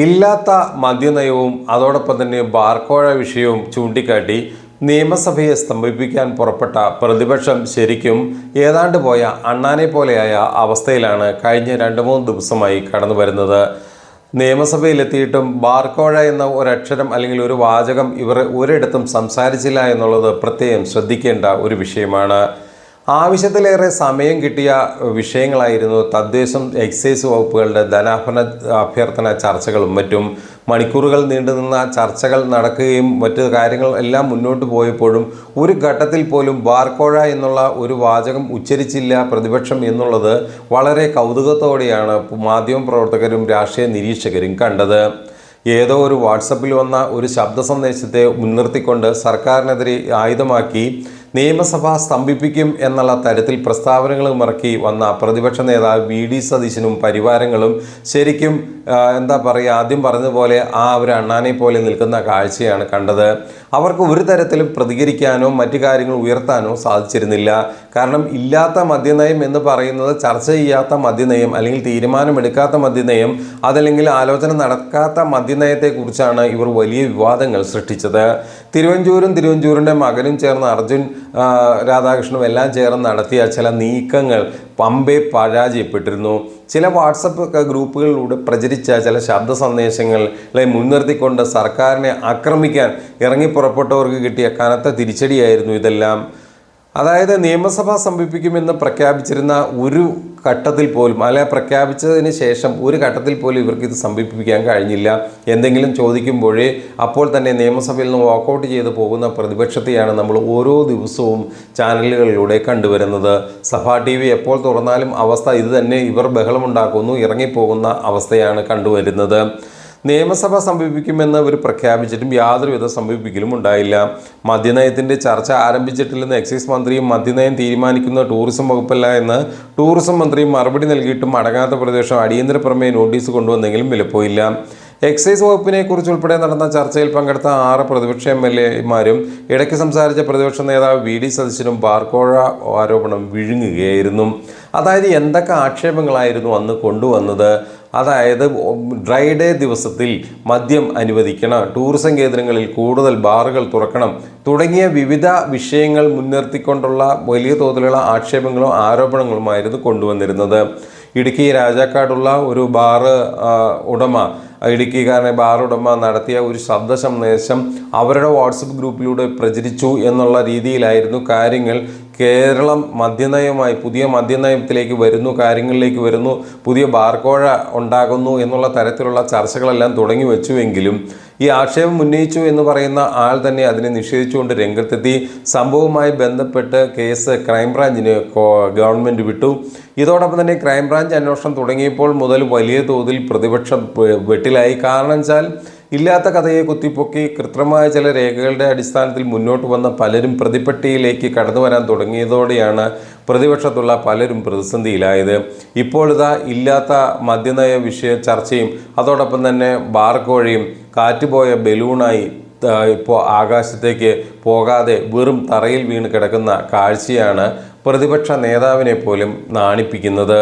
ഇല്ലാത്ത മദ്യനയവും അതോടൊപ്പം തന്നെ ബാർക്കോഴ വിഷയവും ചൂണ്ടിക്കാട്ടി നിയമസഭയെ സ്തംഭിപ്പിക്കാൻ പുറപ്പെട്ട പ്രതിപക്ഷം ശരിക്കും ഏതാണ്ട് പോയ അണ്ണാനെ പോലെയായ അവസ്ഥയിലാണ് കഴിഞ്ഞ രണ്ട് മൂന്ന് ദിവസമായി കടന്നു വരുന്നത്. നിയമസഭയിലെത്തിയിട്ടും ബാർക്കോഴ എന്ന ഒരക്ഷരം അല്ലെങ്കിൽ ഒരു വാചകം ഇവർ ഒരിടത്തും സംസാരിച്ചില്ല എന്നുള്ളത് പ്രത്യേകം ശ്രദ്ധിക്കേണ്ട ഒരു വിഷയമാണ്. ആവശ്യത്തിലേറെ സമയം കിട്ടിയ വിഷയങ്ങളായിരുന്നു തദ്ദേശം എക്സൈസ് വകുപ്പുകളുടെ ധനാഭരണ അഭ്യർത്ഥന ചർച്ചകളും മറ്റും. മണിക്കൂറുകൾ നീണ്ടുനിന്ന ചർച്ചകൾ നടക്കുകയും മറ്റു കാര്യങ്ങൾ എല്ലാം മുന്നോട്ട് പോയപ്പോഴും ഒരു ഘട്ടത്തിൽ പോലും ബാർക്കോഴ എന്നുള്ള ഒരു വാചകം ഉച്ചരിച്ചില്ല പ്രതിപക്ഷം എന്നുള്ളത് വളരെ കൗതുകത്തോടെയാണ് മാധ്യമ പ്രവർത്തകരും രാഷ്ട്രീയ നിരീക്ഷകരും കണ്ടത്. ഏതോ ഒരു വാട്സപ്പിൽ വന്ന ഒരു ശബ്ദ സന്ദേശത്തെ മുൻനിർത്തിക്കൊണ്ട് സർക്കാരിനെതിരെ ആയുധമാക്കി നിയമസഭ സ്തംഭിപ്പിക്കും എന്നുള്ള തരത്തിൽ പ്രസ്താവനകളും ഇറക്കി വന്ന പ്രതിപക്ഷ നേതാവ് വി ഡി സതീശനും പരിവാരങ്ങളും ശരിക്കും എന്താ പറയുക ആദ്യം പറഞ്ഞതുപോലെ ആ ഒരു അണ്ണാനെ പോലെ നിൽക്കുന്ന കാഴ്ചയാണ് കണ്ടത്. അവർക്ക് ഒരു തരത്തിലും പ്രതികരിക്കാനോ മറ്റു കാര്യങ്ങൾ ഉയർത്താനോ സാധിച്ചിരുന്നില്ല. കാരണം ഇല്ലാത്ത മദ്യനയം എന്ന് പറയുന്നത് ചർച്ച ചെയ്യാത്ത മദ്യനയം അല്ലെങ്കിൽ തീരുമാനമെടുക്കാത്ത മദ്യനയം അതല്ലെങ്കിൽ ആലോചന നടക്കാത്ത മദ്യനയത്തെക്കുറിച്ചാണ് ഇവർ വലിയ വിവാദങ്ങൾ സൃഷ്ടിച്ചത്. തിരുവഞ്ചൂരും തിരുവഞ്ചൂരിന്റെ മകനും ചേർന്ന് അർജുൻ രാധാകൃഷ്ണനും എല്ലാം ചേർന്ന് നടത്തിയ ചില നീക്കങ്ങൾ പമ്പെ പരാജയപ്പെട്ടിരുന്നു. ചില വാട്സപ്പ് ഗ്രൂപ്പുകളിലൂടെ പ്രചരിച്ച ചില ശബ്ദ സന്ദേശങ്ങളെ മുൻനിർത്തിക്കൊണ്ട് സർക്കാരിനെ ആക്രമിക്കാൻ ഇറങ്ങി പുറപ്പെട്ടവർക്ക് കിട്ടിയ കനത്ത തിരിച്ചടിയായിരുന്നു ഇതെല്ലാം. അതായത് നിയമസഭ സമീപിക്കുമെന്ന് പ്രഖ്യാപിച്ചിരുന്ന ഒരു ഘട്ടത്തിൽ പോലും അല്ലെ പ്രഖ്യാപിച്ചതിന് ശേഷം ഒരു ഘട്ടത്തിൽ പോലും ഇവർക്ക് ഇത് സമീപിപ്പിക്കാൻ കഴിഞ്ഞില്ല. എന്തെങ്കിലും ചോദിക്കുമ്പോഴേ അപ്പോൾ തന്നെ നിയമസഭയിൽ നിന്ന് വാക്കൗട്ട് ചെയ്ത് പോകുന്ന പ്രതിപക്ഷത്തെയാണ് നമ്മൾ ഓരോ ദിവസവും ചാനലുകളിലൂടെ കണ്ടുവരുന്നത്. സഭാ ടി വി എപ്പോൾ തുറന്നാലും അവസ്ഥ ഇത് തന്നെ ഇവർ ബഹളമുണ്ടാക്കുന്നു ഇറങ്ങിപ്പോകുന്ന അവസ്ഥയാണ് കണ്ടുവരുന്നത്. നിയമസഭ സമീപിക്കുമെന്ന് അവർ പ്രഖ്യാപിച്ചിട്ടും യാതൊരുവിധ സമീപിക്കലും ഉണ്ടായില്ല. മദ്യനയത്തിന്റെ ചർച്ച ആരംഭിച്ചിട്ടില്ലെന്ന് എക്സൈസ് മന്ത്രിയും മദ്യനയം തീരുമാനിക്കുന്ന ടൂറിസം വകുപ്പല്ല എന്ന് ടൂറിസം മന്ത്രിയും മറുപടി നൽകിയിട്ടും അടങ്ങാത്ത പ്രദേശം അടിയന്തര പ്രമേയ നോട്ടീസ് കൊണ്ടുവന്നെങ്കിലും വിലപ്പോയില്ല. എക്സൈസ് വകുപ്പിനെ കുറിച്ച് ഉൾപ്പെടെ നടന്ന ചർച്ചയിൽ പങ്കെടുത്ത ആറ് പ്രതിപക്ഷ എം എൽ എമാരും ഇടയ്ക്ക് സംസാരിച്ച പ്രതിപക്ഷ നേതാവ് വി ഡി സതീശനും ബാർക്കോഴ ആരോപണം വിഴുങ്ങുകയായിരുന്നു. അതായത് എന്തൊക്കെ ആക്ഷേപങ്ങളായിരുന്നു അന്ന് കൊണ്ടുവന്നത്? അതായത് ഡ്രൈ ഡേ ദിവസത്തിൽ മദ്യം അനുവദിക്കണം. ടൂറിസം കേന്ദ്രങ്ങളിൽ കൂടുതൽ ബാറുകൾ തുറക്കണം. തുടങ്ങിയ വിവിധ വിഷയങ്ങൾ മുൻനിർത്തിക്കൊണ്ടുള്ള വലിയ തോതിലുള്ള ആക്ഷേപങ്ങളും ആരോപണങ്ങളുമായിരുന്നു കൊണ്ടുവന്നിരുന്നത്. ഇടുക്കി രാജാക്കാടുള്ള ഒരു ബാറ് ഉടമ ഇടുക്കിക്കാരനെ ബാർ ഉടമ നടത്തിയ ഒരു ശബ്ദ സന്ദേശം അവരുടെ വാട്സപ്പ് ഗ്രൂപ്പിലൂടെ പ്രചരിച്ചു എന്നുള്ള രീതിയിലായിരുന്നു കാര്യങ്ങൾ. കേരളം മദ്യനയമായി പുതിയ മദ്യനയത്തിലേക്ക് വരുന്നു കാര്യങ്ങളിലേക്ക് വരുന്നു പുതിയ ബാർക്കോഴ ഉണ്ടാകുന്നു എന്നുള്ള തരത്തിലുള്ള ചർച്ചകളെല്ലാം തുടങ്ങി വെച്ചുവെങ്കിലും ഈ ആക്ഷേപം ഉന്നയിച്ചു എന്ന് പറയുന്ന ആൾ തന്നെ അതിനെ നിഷേധിച്ചുകൊണ്ട് രംഗത്തെത്തി. സംഭവവുമായി ബന്ധപ്പെട്ട് കേസ് ക്രൈംബ്രാഞ്ചിന് ഗവൺമെന്റ് വിട്ടു. ഇതോടൊപ്പം തന്നെ ക്രൈംബ്രാഞ്ച് അന്വേഷണം തുടങ്ങിയപ്പോൾ മുതൽ വലിയ തോതിൽ പ്രതിപക്ഷം വെട്ടിലായി. കാരണം വെച്ചാൽ ഇല്ലാത്ത കഥയെ കുത്തിപ്പൊക്കി കൃത്രിമമായ ചില രേഖകളുടെ അടിസ്ഥാനത്തിൽ മുന്നോട്ട് വന്ന പലരും പ്രതിപട്ടിയിലേക്ക് കടന്നു വരാൻ തുടങ്ങിയതോടെയാണ് പ്രതിപക്ഷത്തുള്ള പലരും പ്രതിസന്ധിയിലായത്. ഇപ്പോഴിതാ ഇല്ലാത്ത മദ്യനയ വിഷയ ചർച്ചയും അതോടൊപ്പം തന്നെ ബാർക്കോഴയും കാറ്റുപോയ ബലൂണായി ഇപ്പോൾ ആകാശത്തേക്ക് പോകാതെ വെറും തറയിൽ വീണ് കിടക്കുന്ന കാഴ്ചയാണ് പ്രതിപക്ഷ നേതാവിനെ പോലും നാണിപ്പിക്കുന്നത്.